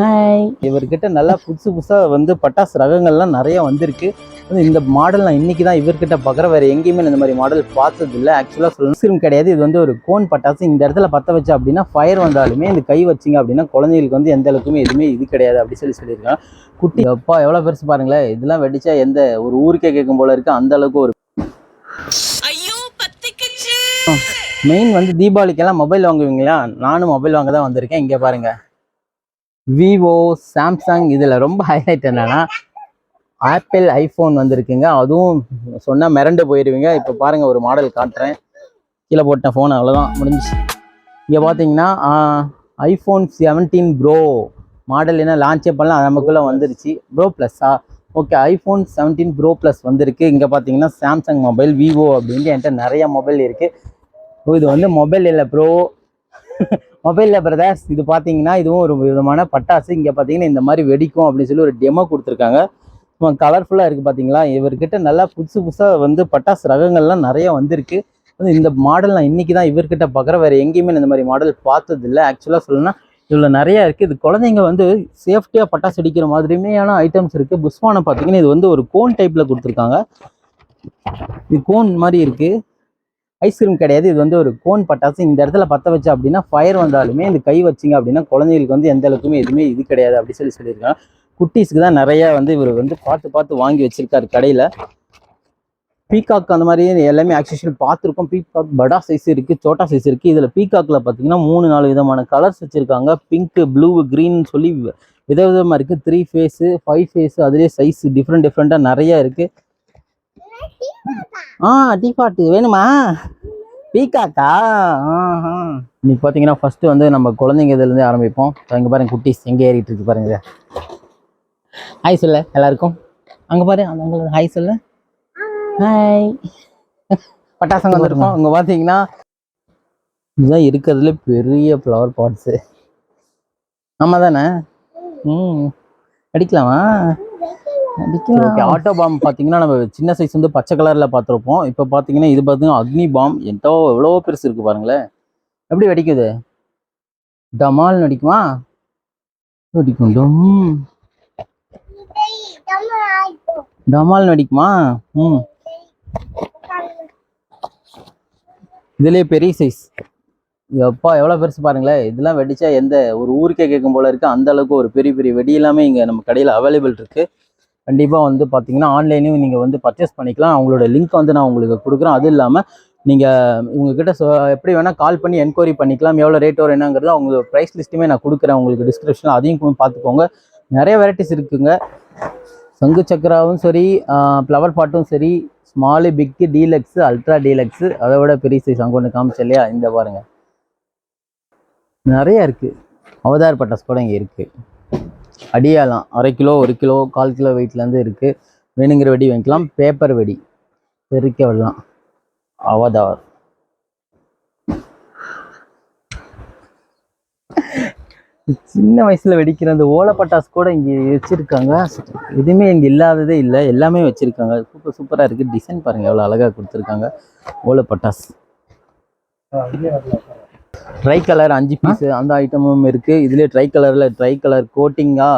Hi இவர்கிட்ட நல்லா புதுசு புதுசாக வந்து பட்டாசு ரகங்கள்லாம் நிறைய வந்திருக்கு. இந்த மாடல் நான் இன்னைக்கு தான் இவர்கிட்ட பார்க்குற வேறு எங்கேயுமே இந்த மாதிரி மாடல் பார்த்தது இல்லை. ஆக்சுவலாக சொல்லணும் கிடையாது. இது வந்து ஒரு கோன் பட்டாசு. இந்த இடத்துல பற்ற வச்சா அப்படின்னா ஃபயர் வந்தாலுமே இந்த கை வச்சிங்க அப்படின்னா குழந்தைகளுக்கு வந்து எந்த அளவுக்குமே எதுவுமே இது கிடையாது அப்படி சொல்லி சொல்லியிருக்காங்க. குட்டி அப்பா எவ்வளோ பெருசு பாருங்களேன். இதெல்லாம் வெடிச்சா எந்த ஒரு ஊருக்கே கேட்கும் போல இருக்கு. அந்த அளவுக்கு ஒரு ஐயோ பத்திக்குச்சு. மெயின் வந்து தீபாவளிக்கெல்லாம் மொபைல் வாங்குவீங்களா? நானும் மொபைல் வாங்க தான் வந்திருக்கேன். இங்கே பாருங்க. விவோ சாம்சங் இதில் ரொம்ப ஹைலைட் என்னன்னா ஆப்பிள் ஐஃபோன் வந்திருக்குங்க. அதுவும் சொன்னால் மிரண்டு போயிடுவீங்க இப்போ பாருங்கள் ஒரு மாடல் காட்டுறேன். கீழே போட்டேன் ஃபோன் அவ்வளோதான் முடிஞ்சிச்சு. இங்கே பார்த்தீங்கன்னா ஐஃபோன் செவன்டீன் ப்ரோ மாடல் என்ன லான்ச்சே பண்ணலாம் நமக்குள்ளே வந்துருச்சு. Pro ப்ளஸ்ஸா okay iPhone seventeen pro plus வந்திருக்கு. இங்கே பார்த்தீங்கன்னா சாம்சங் மொபைல் விவோ அப்படின்ட்டு என்கிட்ட நிறைய மொபைல் இருக்குது ஓ, இது வந்து மொபைல் இல்லை ப்ரோ மொபைலில் பிரதர்ஸ் இது பார்த்தீங்கன்னா இதுவும் ஒரு விதமான பட்டாசு. இங்கே பார்த்தீங்கன்னா இந்த மாதிரி வெடிக்கும் அப்படின்னு சொல்லி ஒரு டெமோ கொடுத்துருக்காங்க. கலர்ஃபுல்லாக இருக்குது பார்த்தீங்களா இவர்கிட்ட நல்லா புதுசு புதுசாக வந்து பட்டாசு ரகங்கள்லாம் நிறைய வந்திருக்கு. இந்த மாடல் நான் இன்னைக்கு தான் இவர்கிட்ட பார்க்குற வேறு எங்கேயுமே இந்த மாதிரி மாடல் பார்த்ததில்ல. ஆக்சுவலாக சொல்லணும்னா இதில் நிறையா இருக்குது இது குழந்தைங்க வந்து சேஃப்டியாக பட்டாசு அடிக்கிற மாதிரியுமேயான ஐட்டம்ஸ் இருக்குது புஷ்வானை பார்த்தீங்கன்னா இது வந்து ஒரு கோன் டைப்பில் கொடுத்துருக்காங்க. இது கோன் மாதிரி இருக்குது ஐஸ்கிரீம் கிடையாது. இது வந்து ஒரு கோன் பட்டாசு. இந்த இடத்துல பற்ற வச்சா அப்படின்னா ஃபயர் வந்தாலுமே இந்த கை வச்சிங்க அப்படின்னா குழந்தைகளுக்கு வந்து எந்த அளவுக்குமே எதுவுமே இது கிடையாது அப்படி சொல்லி சொல்லியிருக்காங்க. குட்டீஸ்க்கு தான் நிறைய வந்து இவர் வந்து பார்த்து பார்த்து வாங்கி வச்சிருக்காரு கடையில். பீகாக் அந்த மாதிரி எல்லாமே ஆக்சஸியல் பார்த்துருக்கோம். பீகாக் படா சைஸ் இருக்குது சோட்டா சைஸ் இருக்குது இதில் பீகாக்கில் பார்த்தீங்கன்னா மூணு நாலு விதமான கலர்ஸ் வச்சுருக்காங்க. பிங்க்கு ப்ளூ க்ரீன் சொல்லி விதவிதமாக இருக்குது த்ரீ ஃபேஸு ஃபைவ் ஃபேஸு அதுலேயே சைஸ் டிஃப்ரெண்ட் டிஃப்ரெண்ட்டாக நிறையா இருக்குது ஆ டீ பாட்டு வேணுமா? பீக்காக்கா. இன்னைக்கு பார்த்தீங்கன்னா ஃபர்ஸ்ட் வந்து நம்ம குழந்தைங்க இதுலேருந்து ஆரம்பிப்போம். இங்கே பாருங்க குட்டீஸ் எங்கே ஏறிட்டு இருக்கு பாருங்க. ஹாய் சொல்ல. எல்லாருக்கும்? அங்கே பாரு அந்த அங்கே ஹாய் சொல்ல. ஹாய் பட்டாசங்க வந்திருக்கோம். இங்கே பார்த்தீங்கன்னா இதுதான் இருக்கிறதுல பெரிய ஃப்ளவர் பாட்ஸு ஆமாம் தானே ம். அடிக்கலாமா? ஓகே ஆட்டோ பாம் பார்த்தீங்கன்னா நம்ம சின்ன சைஸ் வந்து பச்சை கலரில் பார்த்துருப்போம். இப்போ பார்த்தீங்கன்னா இது பார்த்தீங்கன்னா அக்னி பாம் எவ்வளோ எவ்வளோ பெருசு இருக்குது பாருங்களேன் எப்படி வெடிக்குது? டமால் வெடிக்குமா வெடிக்கும் டம். டமால் வெடிக்குமா ம். இதுலேயே பெரிய சைஸ் எப்பா எவ்வளோ பெருசு பாருங்களேன் இதெல்லாம் வெடிச்சா எந்த ஒரு ஊருக்கே கேட்கும் போல இருக்கு. அந்த அளவுக்கு ஒரு பெரிய பெரிய வெடி எல்லாமே இங்கே நம்ம கடையில் அவைலபிள் இருக்கு. கண்டிப்பாக வந்து பார்த்தீங்கன்னா ஆன்லைன்லையும் நீங்கள் வந்து பர்ச்சேஸ் பண்ணிக்கலாம். அவங்களோட லிங்க் வந்து நான் உங்களுக்கு கொடுக்குறேன். அது இல்லாமல் நீங்கள் உங்ககிட்ட சொ எப்படி வேணால் கால் பண்ணி என்கொயரி பண்ணிக்கலாம். எவ்வளோ ரேட் வரும் என்னங்கிறது அவங்க ப்ரைஸ் லிஸ்ட்டுமே நான் கொடுக்குறேன். உங்களுக்கு டிஸ்கிரிப்ஷனில் அதையும் பார்த்துக்கோங்க. நிறைய வெரைட்டிஸ் இருக்குங்க. சங்கு சக்கராவும் சரி ஃப்ளவர் பாட்டும் சரி ஸ்மாலு பிக்கு டீலக்ஸு அல்ட்ரா டீலக்ஸு அதை விட பெரிய சைஸ் அங்கே ஒன்று காமிச்சு இல்லையா? இந்த பாருங்கள் நிறையா இருக்குது அவதார் பட்டாஸ் கூட இங்கே இருக்குது அடியாலாம். அரை கிலோ ஒரு கிலோ கால் கிலோ வெயிட்லேருந்து இருக்குது வேணுங்கிற வெடி வாங்கிக்கலாம். பேப்பர் வெடி. பெருக்க விடலாம். அவதார். சின்ன வயசுல வெடிக்கிற அந்த ஓலை பட்டாசு கூட இங்கே வச்சிருக்காங்க. எதுவுமே இங்கே இல்லாததே இல்லை. எல்லாமே வச்சிருக்காங்க. சூப்பர் சூப்பராக இருக்கு. டிசைன் பாருங்க. எவ்வளோ அழகா கொடுத்துருக்காங்க. ஓலை பட்டாசு ட்ரை கலர் அஞ்சு பீஸ் அந்த ஐட்டமும் இருக்கு. இதுலேயே ட்ரை கலர்ல ட்ரை கலர் கோட்டிங்கா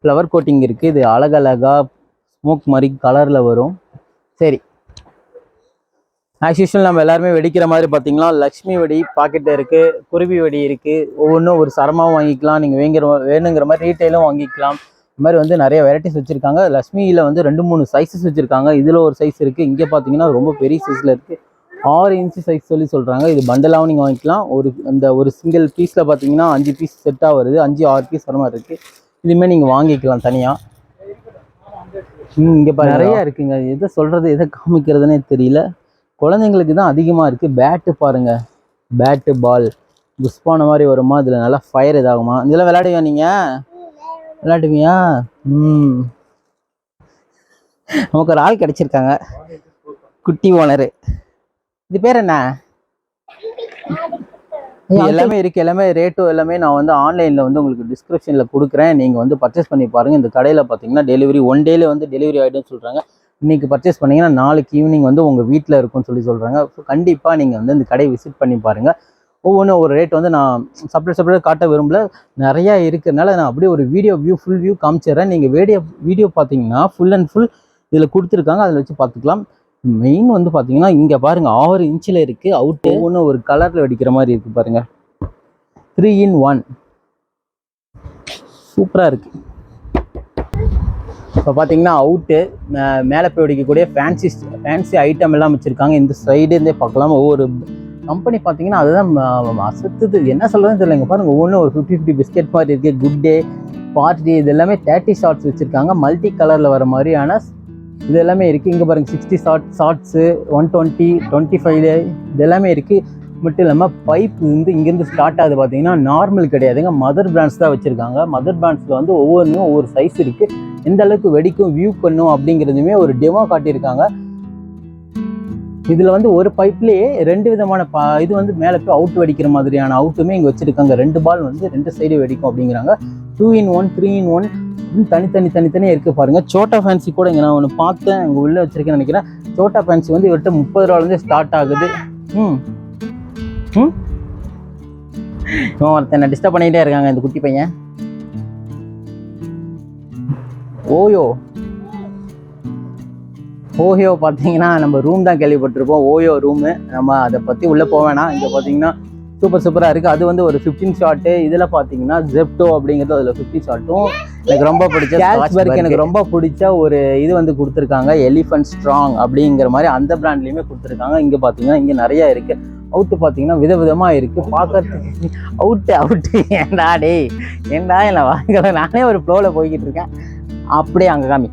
ஃப்ளவர் கோட்டிங் இருக்கு. இது அழகழகா ஸ்மோக் மாதிரி கலர்ல வரும். சரி. ஆஸ் யூஷுவல் நம்ம எல்லாருமே வெடிக்கிற மாதிரி பார்த்தீங்கன்னா லக்ஷ்மி வெடி பாக்கெட் இருக்கு. குருவி வெடி இருக்கு. ஒவ்வொன்றும் ஒரு சரமாவும் வாங்கிக்கலாம். நீங்கள் வேங்கிற வேணுங்கிற மாதிரி ரீட்டைலும் வாங்கிக்கலாம். இந்த மாதிரி வந்து நிறைய வெரைட்டிஸ் வச்சிருக்காங்க. லக்ஷ்மியில் வந்து ரெண்டு மூணு சைஸஸ் வச்சிருக்காங்க. இதில் ஒரு சைஸ் இருக்கு. இங்கே பார்த்தீங்கன்னா ரொம்ப பெரிய சைஸில் இருக்கு. ஆறு இன்ச்சு சைஸ் சொல்லி சொல்கிறாங்க இது பண்டலாகவும் நீங்கள் வாங்கிக்கலாம். ஒரு அந்த ஒரு சிங்கிள் பீஸில் பார்த்தீங்கன்னா அஞ்சு பீஸ் செட்டாக வருது. அஞ்சு ஆறு பீஸ் வர மாதிரி இருக்குது இதுவுமே நீங்கள் வாங்கிக்கலாம் தனியாக இங்கே நிறையா இருக்குங்க. எதை சொல்கிறது எதை காமிக்கிறதுனே தெரியல. குழந்தைங்களுக்கு தான் அதிகமாக இருக்குது பேட்டு பாருங்க. பேட்டு பால் புஷ்பான மாதிரி வருமா? இதில் நல்லா ஃபயர் இதாகுமா? இதெல்லாம் விளையாடுவியா நீங்கள் விளையாடுவியா? ம். நமக்கு ஒரு ஆள் கிடச்சிருக்காங்க. குட்டி ஓனரு இது பேர் என்ன? எல்லாமே இருக்கு எல்லாமே ரேட்டும் எல்லாமே நான் வந்து ஆன்லைனில் வந்து உங்களுக்கு டிஸ்கிரிப்ஷனில் கொடுக்குறேன். நீங்கள் வந்து பர்ச்சேஸ் பண்ணி பாருங்கள் இந்த கடையில் பார்த்தீங்கன்னா டெலிவரி ஒன் டேல வந்து டெலிவரி ஆகிடும்னு சொல்கிறாங்க இன்னைக்கு பர்ச்சேஸ் பண்ணீங்கன்னா நாளைக்கு ஈவினிங் வந்து உங்கள் வீட்டில் இருக்கும்னு சொல்லி சொல்கிறாங்க ஸோ கண்டிப்பாக நீங்கள் வந்து இந்த கடையை விசிட் பண்ணி பாருங்கள் ஒவ்வொன்றும் ஒரு ரேட் வந்து நான் செப்பரேட் செப்பரேட் காட்ட விரும்பல. நிறையா இருக்கிறனால நான் அப்படியே ஒரு வீடியோ வியூ ஃபுல் வியூ காமிச்சிடுறேன். நீங்கள் வீடியோ வீடியோ பார்த்தீங்கன்னா ஃபுல் அண்ட் ஃபுல் இதில் கொடுத்துருக்காங்க. அதில் வச்சு பார்த்துக்கலாம். மெயின் வந்து பார்த்தீங்கன்னா இங்கே பாருங்கள் ஆறு இன்ச்சில் இருக்குது அவுட்டு ஒன்று ஒரு கலரில் வெடிக்கிற மாதிரி இருக்குது பாருங்கள் த்ரீ இன் ஒன் சூப்பராக இருக்குது இப்போ பார்த்தீங்கன்னா அவுட்டு மேலே போய் வெடிக்கக்கூடிய ஃபேன்சி ஃபேன்சி ஐட்டம் எல்லாம் வச்சுருக்காங்க. இந்த சைடுலேருந்தே பார்க்கலாம் ஒவ்வொரு கம்பெனி பார்த்தீங்கன்னா அதுதான் அசத்துது. என்ன சொல்கிறதுன்னு தெரியலங்க பாருங்கள் பாருங்க ஒவ்வொன்றும் ஒரு ஃபிஃப்டி ஃபிஃப்டி பிஸ்கெட் மாதிரி இருக்குது குட் டே பார்ட்டி இது எல்லாமே தேர்ட்டி ஷார்ட்ஸ் வச்சுருக்காங்க. மல்டி கலரில் வர மாதிரியான இது எல்லாமே இருக்குது இங்கே பாருங்க sixty short shorts one twenty twenty five இது எல்லாமே இருக்குது மட்டும் இல்லாமல் பைப் வந்து இங்கேருந்து ஸ்டார்ட் ஆகுது பார்த்தீங்கன்னா நார்மல் கிடையாதுங்க. மதர் பிராண்ட்ஸ் தான் வச்சுருக்காங்க. மதர் பிராண்ட்ஸில் வந்து ஒவ்வொன்றும் ஒவ்வொரு சைஸ் இருக்குது எந்த அளவுக்கு வெடிக்கும் வியூ பண்ணும் அப்படிங்கிறதுமே ஒரு டெமோ காட்டியிருக்காங்க. இதில் வந்து ஒரு பைப்லேயே ரெண்டு விதமான பா இது வந்து மேலே போய் அவுட் வெடிக்கிற மாதிரியான அவுட்டுமே இங்கே வச்சுருக்காங்க. ரெண்டு பால் வந்து ரெண்டு சைடு வெடிக்கும் அப்படிங்கிறாங்க. Two in one three in one தனித்தனி தனித்தனியாக இருக்குது பாருங்க. சோட்டா ஃபேன்சி கூட இங்கே நான் ஒன்று பார்த்தேன். இங்கே உள்ளே வச்சிருக்கேன்னு நினைக்கிறேன். சோட்டா ஃபேன்சி வந்து இவர்கிட்ட முப்பது ரூபாலேருந்து ஸ்டார்ட் ஆகுது. ம். ம். இவன் ஒருத்தனை டிஸ்டர்ப் பண்ணிகிட்டே இருக்காங்க இந்த குட்டி பையன். ஓயோ. ஓயோ பார்த்தீங்கன்னா நம்ம ரூம் தான் கேள்விப்பட்டிருப்போம். ஓயோ ரூமு நம்ம அதை பற்றி உள்ளே போக வேணாம். இங்கே பார்த்தீங்கன்னா சூப்பர் சூப்பராக இருக்குது அது வந்து ஒரு ஃபிஃப்டின் ஷாட்டு இதில் பார்த்தீங்கன்னா ஜெப்டோ அப்படிங்கிறது அதில் ஃபிஃப்டி ஷாட்டும் எனக்கு ரொம்ப பிடிச்ச கேல்ஸ்பர்க் எனக்கு ரொம்ப பிடிச்ச ஒரு இது வந்து கொடுத்துருக்காங்க. எலிஃபண்ட் ஸ்ட்ராங் அப்படிங்கிற மாதிரி அந்த பிராண்ட்லேயுமே கொடுத்துருக்காங்க. இங்கே பார்த்தீங்கன்னா இங்கே நிறைய இருக்குது அவுட்டு பார்த்தீங்கன்னா விதவிதமாக இருக்குது பார்க்கறதுக்கு அவுட்டு அவுட்டு ஏன்டா டேய்? ஏன்டா என்னை வாங்கல? நானே ஒரு ஃப்ளோவில் போய்கிட்டு இருக்கேன். அப்படியே அங்கே காமி.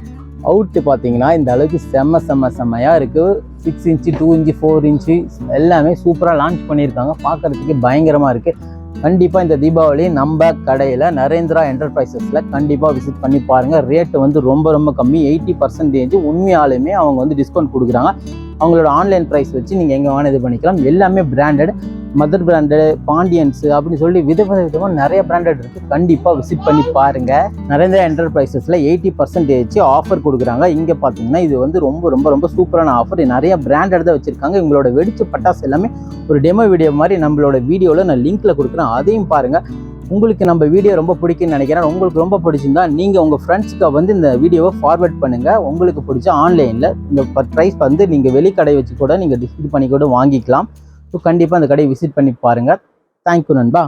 அவுட்டு பார்த்தீங்கன்னா இந்த அளவுக்கு செம்ம செம்ம செம்மையாக இருக்குது six inch two inch four inch எல்லாமே சூப்பராக லான்ச் பண்ணியிருக்காங்க. பார்க்கறதுக்கு பயங்கரமாக இருக்குது கண்டிப்பாக இந்த தீபாவளி நம்ம கடையில் நரேந்திரா என்டர்பிரைசஸில் கண்டிப்பாக விசிட் பண்ணி பாருங்கள் ரேட்டு வந்து ரொம்ப ரொம்ப கம்மி. எயிட்டி பர்சன்டேஜ் உண்மையாலுமே அவங்க வந்து டிஸ்கவுண்ட் கொடுக்குறாங்க. அவங்களோட ஆன்லைன் ப்ரைஸ் வச்சு நீங்கள் எங்கே வேணால் இது பண்ணிக்கலாம். எல்லாமே பிராண்டட் மதர் பிராண்டடு பாண்டியன்ஸ் அப்படின்னு சொல்லி வித வித விதமாக நிறைய பிராண்டட் இருக்குது கண்டிப்பாக விசிட் பண்ணி பாருங்கள் நரேந்திரா என்டர்பிரைசஸில் எயிட்டி பர்சன்டேஜ் ஆஃபர் கொடுக்குறாங்க. இங்கே பார்த்தீங்கன்னா இது வந்து ரொம்ப ரொம்ப ரொம்ப சூப்பரான ஆஃபர் நிறைய பிராண்டட் தான் வச்சுருக்காங்க. இவங்களோட வெடிச்ச பட்டாசு எல்லாமே ஒரு டெமோ வீடியோ மாதிரி நம்மளோட வீடியோவில் நான் லிங்க்கில் கொடுக்குறேன். அதையும் பாருங்கள் உங்களுக்கு நம்ம வீடியோ ரொம்ப பிடிக்கும்னு நினைக்கிறேன். உங்களுக்கு ரொம்ப பிடிச்சிருந்தா நீங்கள் உங்கள் ஃப்ரெண்ட்ஸ்க்கு வந்து இந்த வீடியோவை ஃபார்வர்ட் பண்ணுங்கள் உங்களுக்கு பிடிச்ச ஆன்லைனில் இந்த ப்ரைஸ் வந்து நீங்கள் வெளிக்கடை வச்சு கூட நீங்கள் இது பண்ணி கூட வாங்கிக்கலாம். ஸோ கண்டிப்பாக அந்த கடையை விசிட் பண்ணி பாருங்கள் தேங்க்யூ நண்பா.